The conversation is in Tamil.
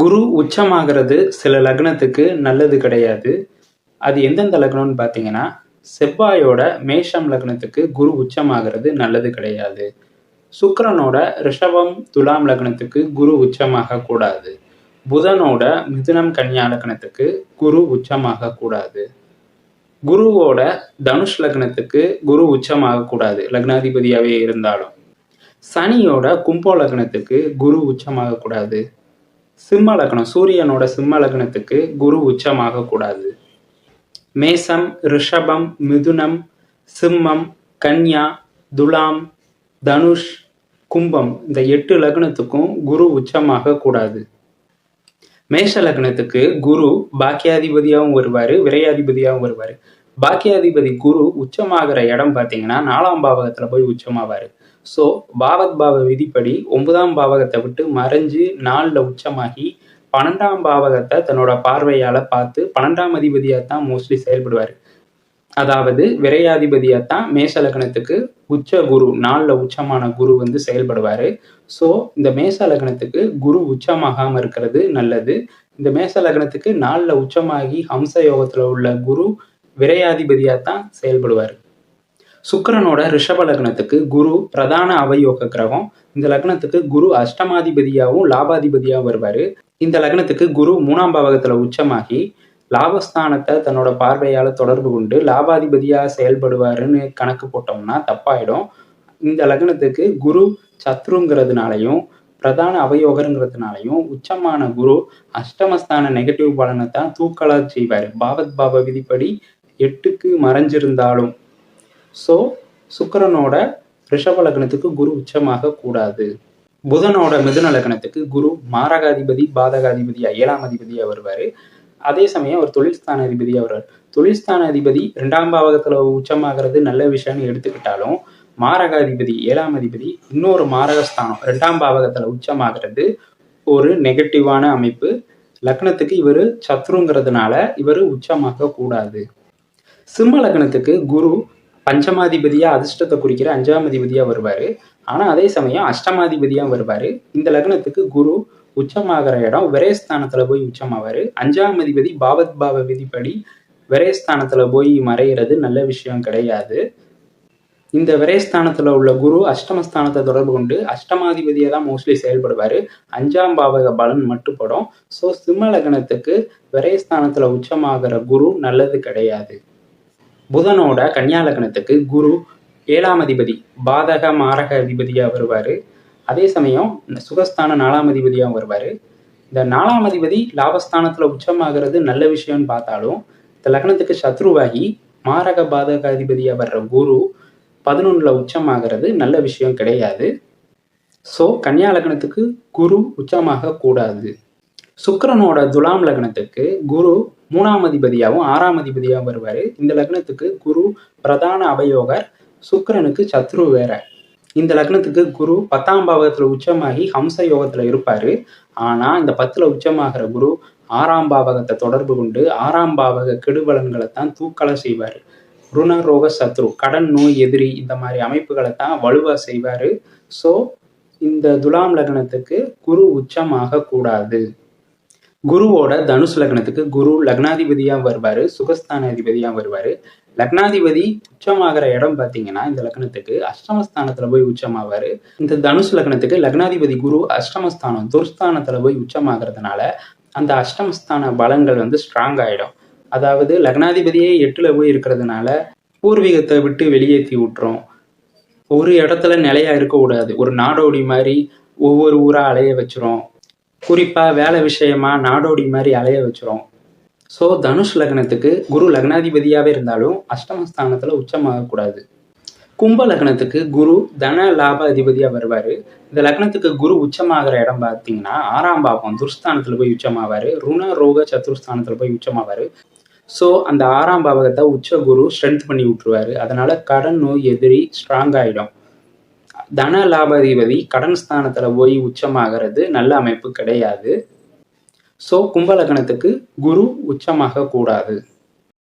குரு உச்சமாகிறது சில லக்னத்துக்கு நல்லது கிடையாது. அது எந்தெந்த லக்னம்னு பார்த்தீங்கன்னா செவ்வாயோட மேஷம் லக்னத்துக்கு குரு உச்சமாகிறது நல்லது கிடையாது. சுக்கரனோட ரிஷபம் துலாம் லக்னத்துக்கு குரு உச்சமாக கூடாது. புதனோட மிதுனம் கன்னியா லக்னத்துக்கு குரு உச்சமாக கூடாது. குருவோட தனுஷ் லக்னத்துக்கு குரு உச்சமாக கூடாது லக்னாதிபதியாகவே இருந்தாலும். சனியோட கும்போ லக்னத்துக்கு குரு உச்சமாக கூடாது. சிம்ம லக்னம் சூரியனோட சிம்ம லக்னத்துக்கு குரு உச்சமாக கூடாது. மேசம் ரிஷபம் மிதுனம் சிம்மம் கன்யா துலாம் தனுஷ் கும்பம் இந்த எட்டு லக்னத்துக்கும் குரு உச்சமாக கூடாது. மேஷ லக்னத்துக்கு குரு பாக்கியாதிபதியாகவும் வருவார் விரையாதிபதியாகவும் வருவார். பாக்கியாதிபதி குரு உச்சமாகிற இடம் பார்த்தீங்கன்னா நாலாம் பாவகத்தில் போய் உச்சமாவார். ஸோ பாவத் பாவ விதிப்படி ஒன்பதாம் பாவகத்தை விட்டு மறைஞ்சு நாளில் உச்சமாகி பன்னெண்டாம் பாவகத்தை தன்னோட பார்வையால் பார்த்து பன்னெண்டாம் அதிபதியாக தான் மோஸ்ட்லி செயல்படுவார். அதாவது விரையாதிபதியாக தான் மேஷ லக்னத்துக்கு உச்ச குரு நாளில் உச்சமான குரு வந்து செயல்படுவார். ஸோ இந்த மேஷ லக்னத்துக்கு குரு உச்சமாகாமல் இருக்கிறது நல்லது. இந்த மேஷ லக்னத்துக்கு நாளில் உச்சமாகி ஹம்ச யோகத்தில் உள்ள குரு விரையாதிபதியாக தான் செயல்படுவார். சுக்கரனோட ரிஷப லக்னத்துக்கு குரு பிரதான அவயோக கிரகம். இந்த லக்னத்துக்கு குரு அஷ்டமாதிபதியாகவும் லாபாதிபதியாகவும் வருவார். இந்த லக்னத்துக்கு குரு மூணாம் பாவகத்தில் உச்சமாகி லாபஸ்தானத்தை தன்னோட பார்வையால் தொடர்பு கொண்டு லாபாதிபதியாக செயல்படுவாருன்னு கணக்கு போட்டோம்னா தப்பாயிடும். இந்த லக்னத்துக்கு குரு சத்ருங்கிறதுனாலையும் பிரதான அவயோகருங்கிறதுனாலையும் உச்சமான குரு அஷ்டமஸ்தான நெகட்டிவ் பலனை தான் தூக்கலா செய்வார். பாவத் பாவ விதிப்படி எட்டுக்கு மறைஞ்சிருந்தாலும். ஸோ சுக்கரனோட ரிஷப லக்னத்துக்கு குரு உச்சமாக கூடாது. புதனோட மிதுன லக்னத்துக்கு குரு மாரகாதிபதி பாதகாதிபதியா ஏழாம் அதிபதியா வருவார். அதே சமயம் அவர் தொழில்ஸ்தான அதிபதியா வருவார். தொழில்ஸ்தான அதிபதி ரெண்டாம் பாவகத்துல உச்சமாகிறது நல்ல விஷயம்னு எடுத்துக்கிட்டாலும் மாரகாதிபதி ஏழாம் அதிபதி இன்னொரு மாரகஸ்தானம் ரெண்டாம் பாவகத்துல உச்சமாகிறது ஒரு நெகட்டிவான அமைப்பு. லக்னத்துக்கு இவர் சத்ருங்கிறதுனால இவர் உச்சமாக கூடாது. சிம்ம லக்னத்துக்கு குரு பஞ்சமாதிபதியாக அதிர்ஷ்டத்தை குறிக்கிற அஞ்சாம் அதிபதியாக வருவார். ஆனால் அதே சமயம் அஷ்டமாதிபதியாக வருவார். இந்த லக்னத்துக்கு குரு உச்சமாகிற இடம் விரயஸ்தானத்தில் போய் உச்சமாவார். அஞ்சாம் அதிபதி பாவத் பாவ விதிப்படி விரயஸ்தானத்தில் போய் மறைகிறது நல்ல விஷயம் கிடையாது. இந்த விரயஸ்தானத்தில் உள்ள குரு அஷ்டமஸ்தானத்தை தொடர்பு கொண்டு அஷ்டமாதிபதியை தான் மோஸ்ட்லி செயல்படுவார். அஞ்சாம் பாவக பலன் மட்டுப்படும் ஸோ சிம்ம லக்னத்துக்கு விரயஸ்தானத்தில் உச்சமாகிற குரு நல்லது கிடையாது. புதனோட கன்னியா லக்னத்துக்கு குரு ஏழாம் அதிபதி பாதக மாரக அதிபதியாக வருவார். அதே சமயம் சுகஸ்தான நாலாம் அதிபதியாகவும் வருவார். இந்த நாலாம் அதிபதி லாபஸ்தானத்தில் உச்சமாகிறது நல்ல விஷயம்னு பார்த்தாலும் இந்த லக்னத்துக்கு சத்ருவாகி மாரக பாதக அதிபதியாக வர்ற குரு பதினொன்றில் உச்சமாகிறது நல்ல விஷயம் கிடையாது. ஸோ கன்னியா லக்னத்துக்கு குரு உச்சமாக கூடாது. சுக்கரனோட துலாம் லக்னத்துக்கு குரு மூணாம் அதிபதியாகவும் ஆறாம் அதிபதியாகவும் வருவார். இந்த லக்னத்துக்கு குரு பிரதான அவயோகர் சுக்கரனுக்கு சத்ரு வேற. இந்த லக்னத்துக்கு குரு பத்தாம் பாவகத்தில் உச்சமாகி ஹம்ச யோகத்தில் இருப்பார். ஆனால் இந்த பத்தில் உச்சமாகிற குரு ஆறாம் பாவகத்தை தொடர்பு கொண்டு ஆறாம் பாவக கெடுபலன்களை தான் தூக்கலை செய்வார். ருணரோக சத்ரு கடன் நோய் எதிரி இந்த மாதிரி அமைப்புகளை தான் வலுவாக செய்வார். ஸோ இந்த துலாம் லக்னத்துக்கு குரு உச்சமாக கூடாது. குருவோட தனுஷ் லக்னத்துக்கு குரு லக்னாதிபதியாக வருவார் சுகஸ்தான அதிபதியாக வருவார். லக்னாதிபதி உச்சமாகிற இடம் பார்த்தீங்கன்னா இந்த லக்னத்துக்கு அஷ்டமஸ்தானத்தில் போய் உச்சமாவார். இந்த தனுஷ் லக்னத்துக்கு லக்னாதிபதி குரு அஷ்டமஸ்தானம் துர்ஸ்தானத்தில் போய் உச்சமாகறதுனால அந்த அஷ்டமஸ்தான பலன்கள் வந்து ஸ்ட்ராங் ஆகிடும் அதாவது லக்னாதிபதியே எட்டில் போய் இருக்கிறதுனால பூர்வீகத்தை விட்டு வெளியேற்றி விட்டுரும். ஒரு இடத்துல நிலையாக இருக்கக்கூடாது. ஒரு நாடோடி மாதிரி ஒவ்வொரு ஊராக அலைய வச்சிரும். குறிப்பாக வேலை விஷயமா நாடோடி மாதிரி அலைய வச்சிரும். ஸோ தனுஷ் லக்னத்துக்கு குரு லக்னாதிபதியாகவே இருந்தாலும் அஷ்டமஸ்தானத்தில் உச்சமாகக்கூடாது கும்ப லக்னத்துக்கு குரு தன லாப அதிபதியாக வருவார். இந்த லக்னத்துக்கு குரு உச்சமாகிற இடம் பார்த்தீங்கன்னா ஆறாம் பாவம் துர்ஸ்தானத்தில் போய் உச்சமாவார். ருண ரோக சத்துருஸ்தானத்தில் போய் உச்சமாவார். ஸோ அந்த ஆறாம் பாவகத்தை உச்ச குரு ஸ்ட்ரென்த் பண்ணி விட்டுருவாரு. அதனால கடன் நோய் எதிரி ஸ்ட்ராங் ஆகிடும் தன லாபாதிபதி கடன் ஸ்தானத்தில் போய் உச்சமாகிறது நல்ல அமைப்பு கிடையாது. ஸோ கும்பலக்கணத்துக்கு குரு உச்சமாக கூடாது.